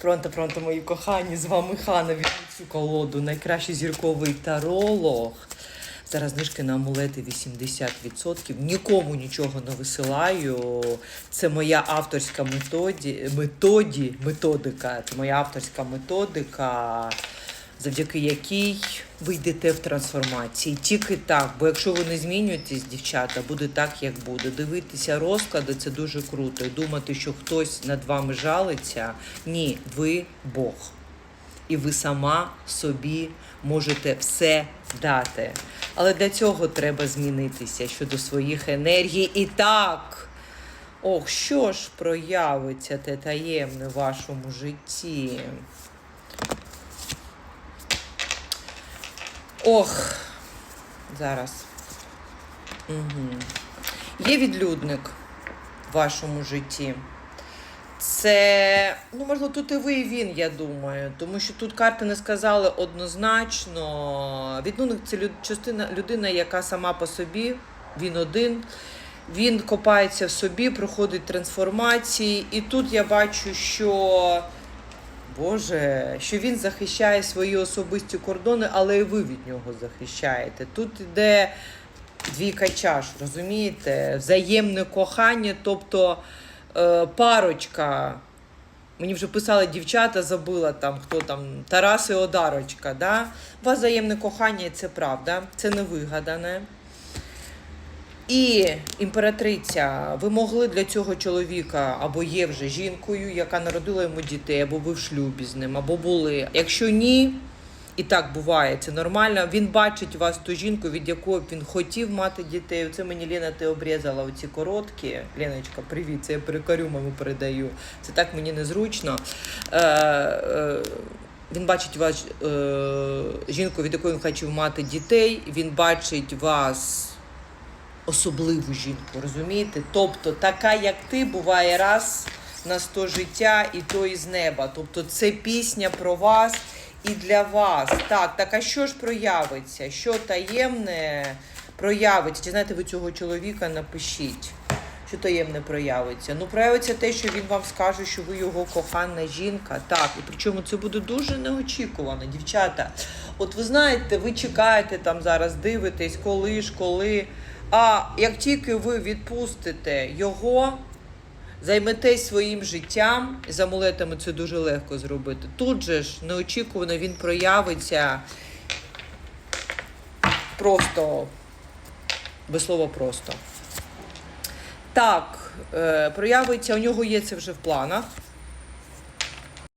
Пронто, пронто, мої кохані, з вами Хана від цю колоду. Найкращий зірковий таролог. Зараз знижки на амулети 80%. Нікому нічого не висилаю. Це моя авторська методі, методі, методика. Це моя авторська методика, завдяки якій ви йдете в трансформації. Тільки так. Бо якщо ви не змінюєтесь, дівчата, буде так, як буде. Дивитися розклади це дуже круто. Думати, що хтось над вами жалиться. Ні, ви Бог і ви сама собі можете все дати. Але для цього треба змінитися щодо своїх енергій. І так, ох, що ж проявиться те таємне в вашому житті? Ох, зараз. Угу. Є відлюдник в вашому житті. Це, ну, можливо, тут і ви, і він, я думаю. Тому що тут карти не сказали однозначно. Відлюдник це люд, частина, людина, яка сама по собі, він один. Він копається в собі, проходить трансформації. І тут я бачу, що. Боже, що він захищає свої особисті кордони, але і ви від нього захищаєте. Тут іде двійка чаш, розумієте? Взаємне кохання, тобто е, парочка. Мені вже писали дівчата, забила там, хто там, Тарас і Одарочка. Да? У вас взаємне кохання, і це правда, це не вигадане. І імператриця, ви могли для цього чоловіка або є вже жінкою, яка народила йому дітей, або ви в шлюбі з ним, або були. Якщо ні, і так буває, це нормально. Він бачить вас ту жінку, від якої він хотів мати дітей. Оце мені Ліна, ти обрізала оці короткі. Леночка, привіт, це я перекарю маму передаю. Це так мені незручно. Е, е, він бачить вас е, жінку, від якої він хотів мати дітей. Він бачить вас особливу жінку, розумієте? Тобто, така, як ти, буває раз на сто життя, і то із неба. Тобто, це пісня про вас і для вас. Так, так а що ж проявиться? Що таємне проявиться? Чи знаєте ви цього чоловіка? Напишіть. Що таємне проявиться? Ну, проявиться те, що він вам скаже, що ви його кохана жінка. Так, і причому це буде дуже неочікувано, дівчата. От ви знаєте, ви чекаєте там зараз, дивитесь, коли ж, коли. А як тільки ви відпустите його, займетесь своїм життям, з амулетами це дуже легко зробити. Тут же ж неочікувано він проявиться просто, без слова просто. Так, е, проявиться, у нього є це вже в планах.